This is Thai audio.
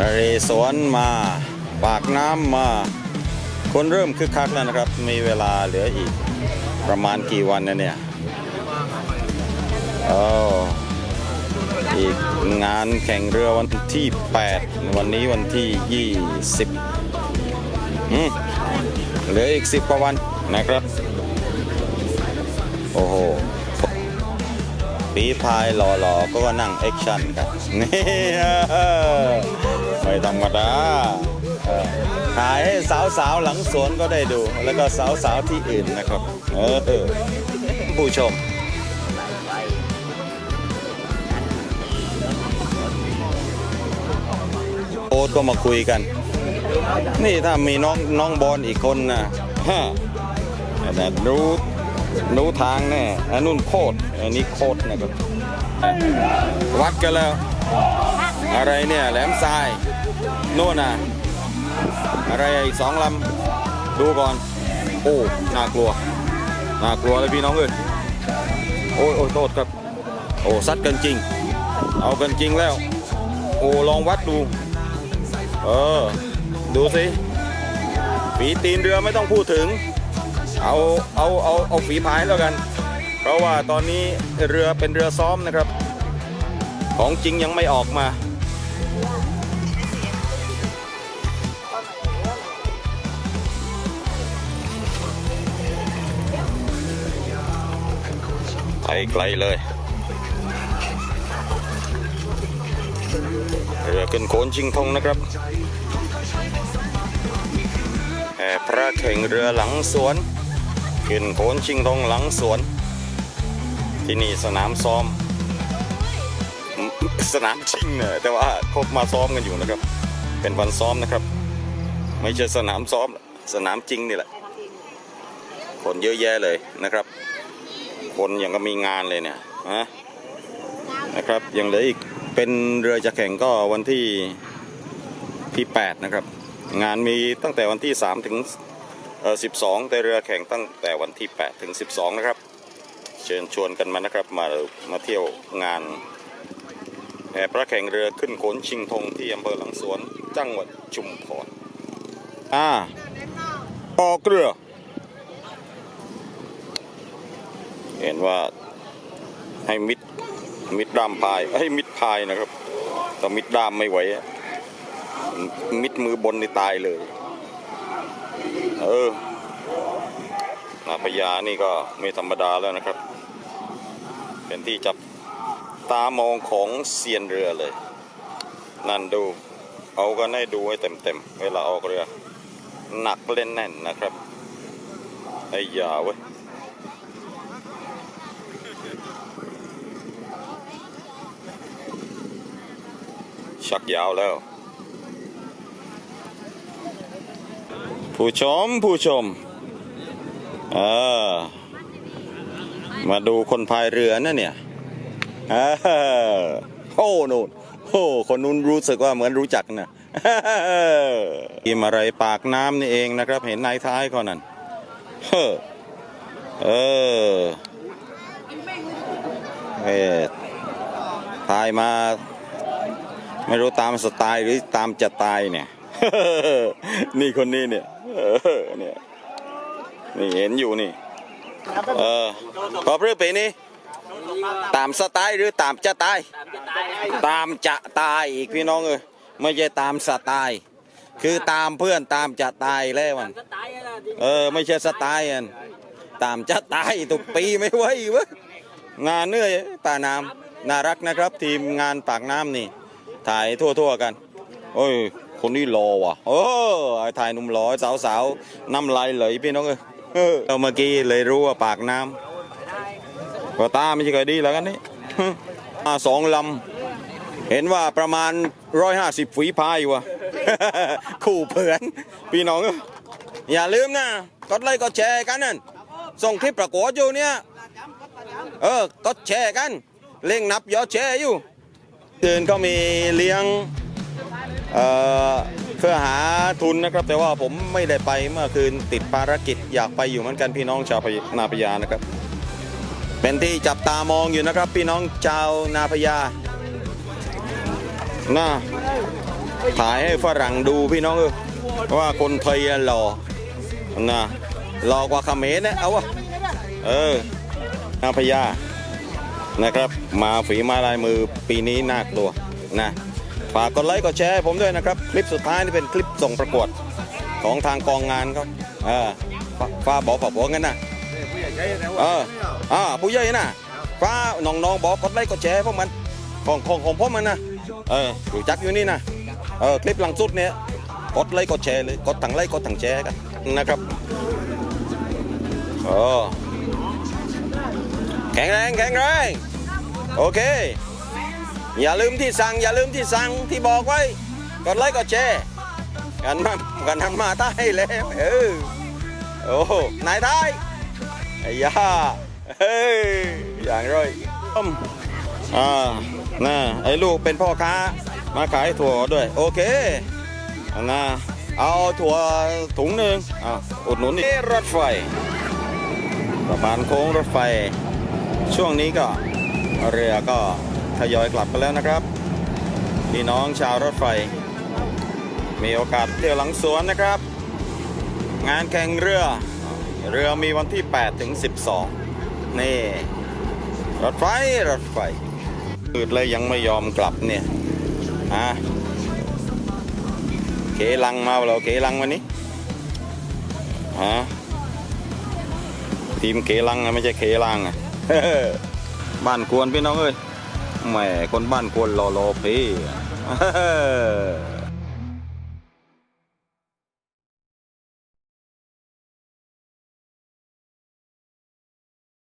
นเรศวรมา ปากน้ำมา คนเริ่มคึกคักแล้วนะครับ มีเวลาเหลืออีกประมาณกี่วันนะเนี่ยโอ้อีกงานแข่งเรือวันที่ 8 วันนี้วันที่ 20อืมเหลืออีก 10 กว่าวันนะครับ โอ้โหปีพายหล่อๆ ก็นั่งแอคชั่นกันนี่ ไม่ธรรมดาเออถ่ายให้สาวๆหลังสวนก็ได้ดู แล้วก็สาวๆที่อื่นนะครับ เออผู้ชมโอ๊ตก็มาคุยกัน นี่ถ้ามีน้องน้องบอลอีกคนนะฮะแต่รู้รู้ทางแน่อันนู้นโคตรอันนี้โคตรนะครับวัดกันแล้ว อะไรเนี่ยแหลมทราย โน่นน่ะ อะไรอีกสองลำ ดูก่อน โอ้ น่ากลัว น่ากลัวเลยพี่น้องเอ้ย โอ้ยโอ้ยโทษครับ โอ้ซัดกันจริง เอากันจริงแล้ว โอ้ ลองวัดดู เออ ดูสิ ฝีตีนเรือไม่ต้องพูดถึง เอา เอา เอา เอาฝีพายแล้วกัน เพราะว่าตอนนี้เรือเป็นเรือซ้อมนะครับ ของจริงยังไม่ออกมา ไปไกลเลยเรือขึ้นโขนชิงทงนะครับแห่พระแข่งเรือหลังสวนขึ้นโขนชิงทงหลังสวน ที่นี่สนามซ้อม สนามชิงเนี่ยแต่ว่าคบมาซ้อมกันอยู่นะครับ เป็นวันซ้อมนะครับ ไม่ใช่สนามซ้อม สนามจริงนี่แหละคนเยอะแยะเลยนะครับ คนอย่างก็มีงานเลยเนี่ยนะนะครับยังเหลืออีกเป็นเรือจะแข่งก็วันที่ที่ 8 นะครับ งานมีตั้งแต่วันที่ 3 ถึงเอ่อ12 แต่เรือแข่งตั้งแต่วันที่ 8 ถึง 12 นะครับ เชิญชวนกันมานะครับมามาเที่ยวงานแห่พระแข่งเรือขึ้นโขนชิงธงที่อำเภอหลังสวนจังหวัดชุมพรอ่าออกเรือ เห็นว่าให้มิดมิดด้ามพายให้มิดพายนะครับแต่มิดด้ามไม่ไหวมิดมือบนนี่ตายเลย เออนาพญานี่ก็ไม่ธรรมดาแล้วนะครับ เป็นที่จับตามองของเซียนเรือเลย นั่นดู เอากันให้ดูให้เต็มๆเวลาออกเรือ หนักเล่นแน่นนะครับไอ้ยาเว้ย ชักยาวแล้ว ผู้ชม ผู้ชมเออมาดูคนพายเรือนะเนี่ยเออโอ้นู่นโอ้คนนู้นรู้สึกว่าเหมือนรู้จักนะทีมอะไรปากน้ำนี่เองนะครับ เห็นนายท้ายเขานั่นเฮ้อเออเออพายมา ไม่รู้ตามสไตล์หรือตามจะตายเนี่ย นี่คนนี้เนี่ยเนี่ยนี่เห็นอยู่นี่เออขอเพื่อปีนี้ตามสไตล์หรือตามจะตาย ตามจะตายอีกพี่น้องเอ้ยไม่ใช่ตามสไตล์คือตามเพื่อนตามจะตายแล้วมันเออไม่ใช่สไตล์อันตามจะตายตุกปีไม่ไหวเว้ยงานเหนื่อยป่าน้ำน่ารักนะครับ ทีมงานปากน้ำนี่ ถ่ายทั่วๆกัน โอ้ย คนนี้รอว่ะ โอ้ไอ้ถ่ายหนุ่มรอสาวๆน้ำลายไหลพี่น้องเอ้ยเอเอาเมื่อกี้เลยรู้ว่าปากน้ำก็ตาไม่ใช่เคยดีแล้วกันนี่อ่าสองลำ เห็นว่าประมาณร้อยห้าสิบฝีพายว่ะคู่เพื่อนพี่น้องอยอย่าลืมนะกดไลค์กดแชร์กันนั่นส่งคลิปประกวดอยู่เนี่ย เออ กดแชร์กัน เล่งนับยอดแชร์อยู่ คืนก็มีเลี้ยงเเพื่อหาทุนนะครับ แต่ว่าผมไม่ได้ไปเมื่อคืนติดภารกิจอยากไปอยู่เหมือนกันพี่น้องชาวนาพญานะครับ เป็นที่จับตามองอยู่นะครับ พี่น้องชาวนาพญาน่าถ่ายให้ฝรั่งดูพี่น้องเออว่าคนไทยหล่อนะหล่อกว่าเขมรนะเอาวะเออนาพญา นะครับ มาฝีมาลายมือปีนี้น่ากลัวนะฝากกดไลค์กดแชร์ให้ผมด้วยนะครับ คลิปสุดท้ายนี่เป็นคลิปส่งประกวดของทางกองงานเขาเออฟ้าบอกฝากบอกงั้นนะเอออ่าผู้ใหญ่น่ะฟ้าน้องๆบอกกดไลค์กดแชร์พวกมันของของของพวกมันนะเออรู้จักอยู่นี่นะเออคลิปหลังสุดเนี่ยกดไลค์กดแชร์เลยกดถังไลค์กดถังแชร์กันนะครับโอ้แข็งแรงแข็งแรง โอเค อย่าลืมที่สั่ง อย่าลืมที่สั่งที่บอกไว้ กดไลค์กดแชร์กันมากันทำมาใต้แล้วเออโอ้นายท้ายไอ้ยาเฮ้ยอย่างไรต้มอ่าน่ะไอ้ลูกเป็นพ่อค้ามาขายถั่วด้วย โอเคนะเอาถั่วถุงหนึ่งอ่าอุดหนุนนี่รถไฟสะพานโค้งรถไฟ ช่วงนี้ก็ เรือก็ทยอยกลับไปแล้วนะครับพี่น้องชาวรถไฟ มีโอกาสเที่ยวหลังสวนนะครับ งานแข่งเรือ เรือมีวันที่ 8 ถึง 12 นี่ รถไฟ รถไฟอืดเลยยังไม่ยอมกลับเนี่ยอะเกลังมาเราเกลังวันนี้ฮะทีมเกลังอะไม่ใช่เคลังอะ บ้านควรพี่น้องเอ้ยแหมคนบ้านควรรอรอพี่